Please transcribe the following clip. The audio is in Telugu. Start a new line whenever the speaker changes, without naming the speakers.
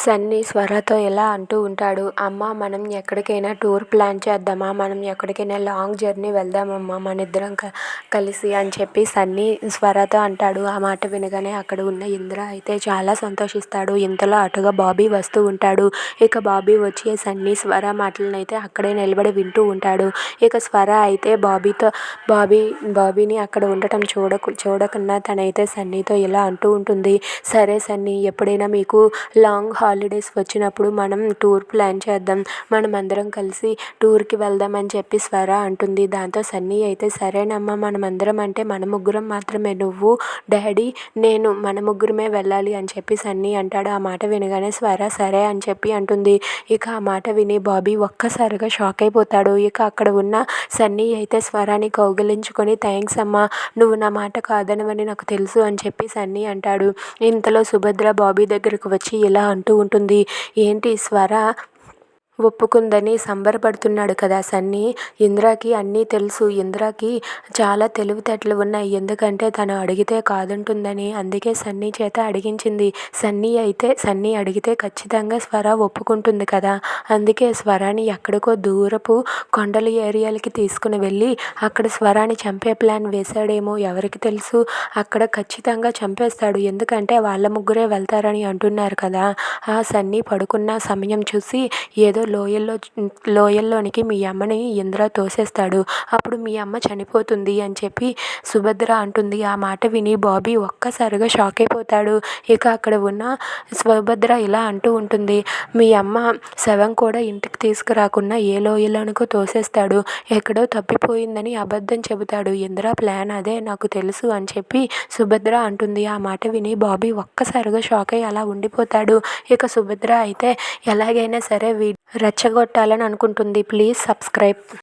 సన్నీ స్వరతో ఇలా అంటూ ఉంటాడు అమ్మ మనం ఎక్కడికైనా టూర్ ప్లాన్ చేద్దామా? మనం ఎక్కడికైనా లాంగ్ జర్నీ వెళ్దామమ్మా మన ఇద్దరం క కలిసి అని చెప్పి సన్నీ స్వరతో అంటాడు. ఆ మాట వినగానే అక్కడ ఉన్న ఇంద్ర అయితే చాలా సంతోషిస్తాడు. ఇంతలో అటుగా బాబీ వస్తూ ఉంటాడు. ఇక బాబీ వచ్చి సన్నీ స్వర మాటలను అయితే అక్కడే నిలబడి వింటూ ఉంటాడు. ఇక స్వర అయితే బాబీతో బాబీ బాబీని అక్కడ ఉండటం చూడకు చూడకుండా తనైతే సన్నీతో ఇలా అంటూ ఉంటుంది. సరే సన్నీ ఎప్పుడైనా మీకు లాంగ్ హాలిడేస్ వచ్చినప్పుడు మనం టూర్ ప్లాన్ చేద్దాం. మనం అందరం కలిసి టూర్కి వెళ్దాం అని చెప్పి స్వర అంటుంది. దాంతో సన్నీ అయితే సరేనమ్మా మనం అందరం అంటే మన ముగ్గురం మాత్రమే. నువ్వు డాడీ నేను మన ముగ్గురమే వెళ్ళాలి అని చెప్పి సన్నీ అంటాడు. ఆ మాట వినగానే స్వర సరే అని చెప్పి అంటుంది. ఇక ఆ మాట విని బాబీ ఒక్కసారిగా షాక్ అయిపోతాడు. ఇక అక్కడ ఉన్న సన్నీ అయితే స్వరాన్ని కౌగిలించుకొని థ్యాంక్స్ అమ్మా నువ్వు నా మాట కాదనవని నాకు తెలుసు అని చెప్పి సన్నీ అంటాడు. ఇంతలో సుభద్ర బాబీ దగ్గరకు వచ్చి ఇలా అంటూ ఉంటుంది. ఏంటి? స్వర ఒప్పుకుందని సంబరపడుతున్నాడు కదా సన్నీ. ఇందిరాకి అన్నీ తెలుసు. ఇందిరాకి చాలా తెలివితేటలు ఉన్నాయి. ఎందుకంటే తను అడిగితే కాదంటుందని అందుకే సన్నీ చేత అడిగించింది. సన్నీ అయితే సన్నీ అడిగితే ఖచ్చితంగా స్వర ఒప్పుకుంటుంది కదా. అందుకే స్వరాని ఎక్కడికో దూరపు కొండల ఏరియాలకి తీసుకుని వెళ్ళి అక్కడ స్వరాన్ని చంపే ప్లాన్ వేశాడేమో ఎవరికి తెలుసు. అక్కడ ఖచ్చితంగా చంపేస్తాడు. ఎందుకంటే వాళ్ళ ముగ్గురే వెళ్తారని అంటున్నారు కదా. ఆ సన్నీ పడుకున్న సమయం చూసి ఏదో లోయల్లో లోయల్లోనికి మీ అమ్మని ఇంద్ర తోసేస్తాడు. అప్పుడు మీ అమ్మ చనిపోతుంది అని చెప్పి సుభద్ర అంటుంది. ఆ మాట విని బాబీ ఒక్కసారిగా షాక్ అయిపోతాడు ఇక అక్కడ ఉన్న సుభద్ర ఇలా అంటూ ఉంటుంది. మీ అమ్మ శవం కూడా ఇంటికి తీసుకురాకుండా ఏ లోయలోనికో తోసేస్తాడు. ఎక్కడో తప్పిపోయిందని అబద్ధం చెబుతాడు. ఇంద్ర ప్లాన్ అదే నాకు తెలుసు అని చెప్పి సుభద్ర అంటుంది. ఆ మాట విని బాబీ ఒక్కసారిగా షాక్ అయ్యి అలా ఉండిపోతాడు. ఇక సుభద్ర అయితే ఎలాగైనా సరే వీ రెచ్చగొట్టాలని అనుకుంటుంది. Please subscribe.